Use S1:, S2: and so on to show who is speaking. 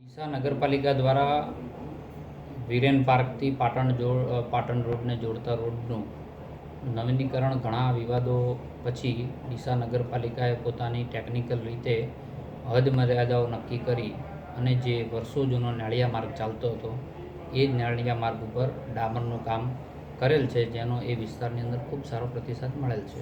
S1: ડીસા નગરપાલિકા દ્વારા વિરેન પાર્કથી પાટણ જોડ પાટણ રોડને જોડતા રોડનું નવીનીકરણ ઘણા વિવાદો પછી ડીસા નગરપાલિકાએ પોતાની ટેકનિકલ રીતે હદ મર્યાદાઓ નક્કી કરી અને જે વર્ષો જૂનો નાળિયા માર્ગ ચાલતો હતો, એ જ નાળિયા માર્ગ ઉપર ડામરનું કામ કરેલ છે, જેનો એ વિસ્તારની અંદર ખૂબ સારો પ્રતિસાદ મળેલ છે.